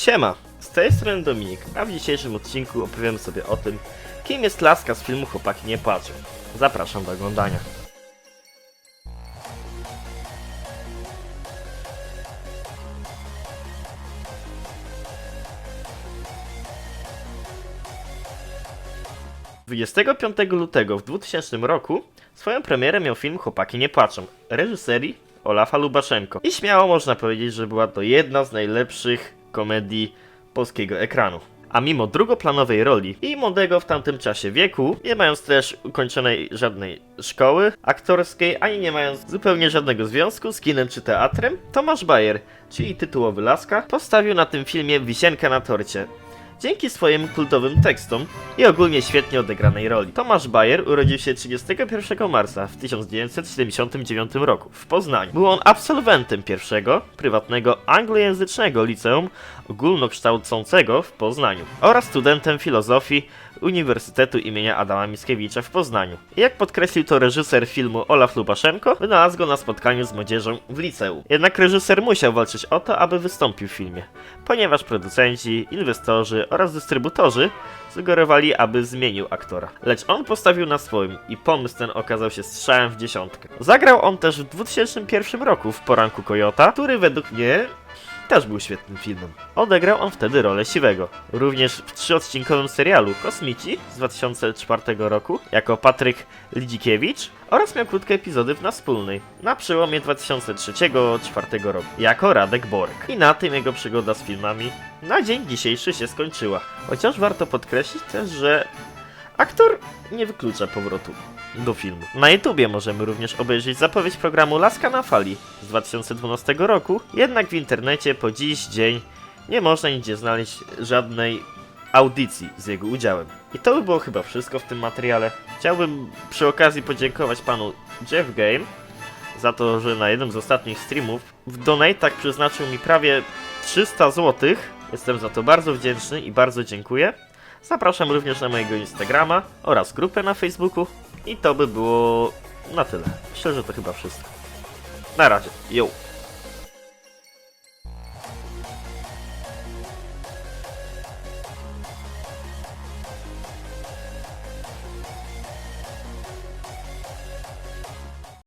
Siema, z tej strony Dominik, a w dzisiejszym odcinku opowiem sobie o tym, kim jest laska z filmu Chłopaki nie płaczą. Zapraszam do oglądania. – 25 lutego w 2000 roku swoją premierę miał film Chłopaki nie płaczą, reżyserii Olafa Lubaszenko. I śmiało można powiedzieć, że była to jedna z najlepszych komedii polskiego ekranu. A mimo drugoplanowej roli i młodego w tamtym czasie wieku, nie mając też ukończonej żadnej szkoły aktorskiej, ani nie mając zupełnie żadnego związku z kinem czy teatrem, Tomasz Bayer, czyli tytułowy Laska, postawił na tym filmie wisienkę na torcie. Dzięki swoim kultowym tekstom i ogólnie świetnie odegranej roli. Tomasz Bayer urodził się 31 marca w 1979 roku w Poznaniu. Był on absolwentem pierwszego, prywatnego anglojęzycznego liceum ogólnokształcącego w Poznaniu oraz studentem filozofii Uniwersytetu imienia Adama Mickiewicza w Poznaniu. Jak podkreślił to reżyser filmu Olaf Lubaszenko, wynalazł go na spotkaniu z młodzieżą w liceum. Jednak reżyser musiał walczyć o to, aby wystąpił w filmie, ponieważ producenci, inwestorzy oraz dystrybutorzy sugerowali, aby zmienił aktora. Lecz on postawił na swoim i pomysł ten okazał się strzałem w dziesiątkę. Zagrał on też w 2001 roku w Poranku Kojota, który według mnie też był świetnym filmem. Odegrał on wtedy rolę Siwego. Również w trzyodcinkowym serialu Kosmici z 2004 roku jako Patryk Lidzikiewicz oraz miał krótkie epizody w Nas Wspólnej na przełomie 2003-2004 roku jako Radek Borek. I na tym jego przygoda z filmami na dzień dzisiejszy się skończyła. Chociaż warto podkreślić też, że aktor nie wyklucza powrotu do filmu. Na YouTubie możemy również obejrzeć zapowiedź programu Laska na fali z 2012 roku, jednak w internecie po dziś dzień nie można nigdzie znaleźć żadnej audycji z jego udziałem. I to by było chyba wszystko w tym materiale. Chciałbym przy okazji podziękować panu Jeff Game za to, że na jednym z ostatnich streamów w donate'ach przeznaczył mi prawie 300 zł. Jestem za to bardzo wdzięczny i bardzo dziękuję. Zapraszam również na mojego Instagrama oraz grupę na Facebooku. I to by było na tyle. Myślę, że to chyba wszystko. Na razie. Yo.